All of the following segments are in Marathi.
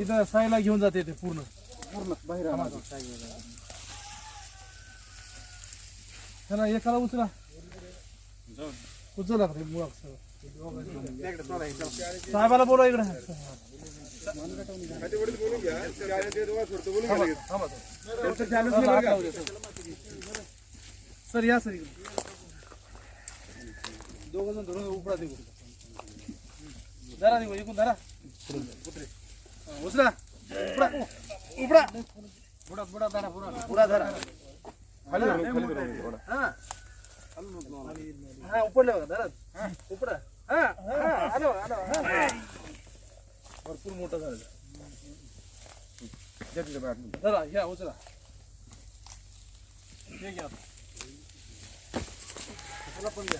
इथं साईला घेऊन जाते ते पूर्ण. पूर्ण बाहेर. ह्याला एकाला उचला. उचला सगळं. साहेबाला बोला इकडे. तो. सर या सर इकडे. दोघ जण धरून उपडा देऊ धरा देऊ एकूण धरा हा, उचला उपडा उपडा बुडा बुडा धरा बुडा बुडा धरा खाली धरून, खाली धरून थोडा. हा हा उपडले बघा धरा उपडा हा हा आलो आलो हा. भरपूर मोठं झालं द्या तिच्या बाहेर. धरा घ्या उचला हे घ्या त्याला पण द्या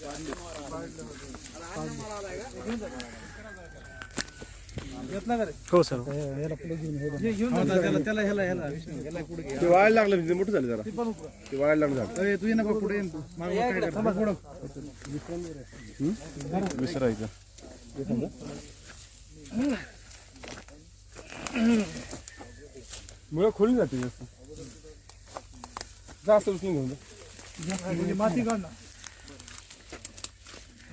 हा? हो सर हे. ते वाळायला लागलं म्हणजे मोठं झालं जरा ते पण उपडा. ते वाळायला लागलं झालं पुढं. विसरायचं मुळे खोली जाते जास्त जास्त उचलून घेऊन जा. म्हणजे माती काढ ना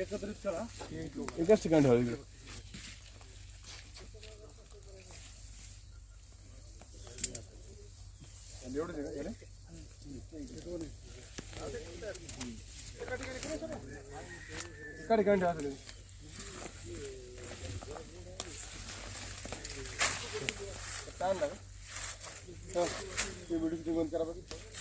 एकत्रित करा। एकाच ठिकाणी ठेवा इकडे. एका ठिकाणी ठेवा सगळे. बंद करा बरं.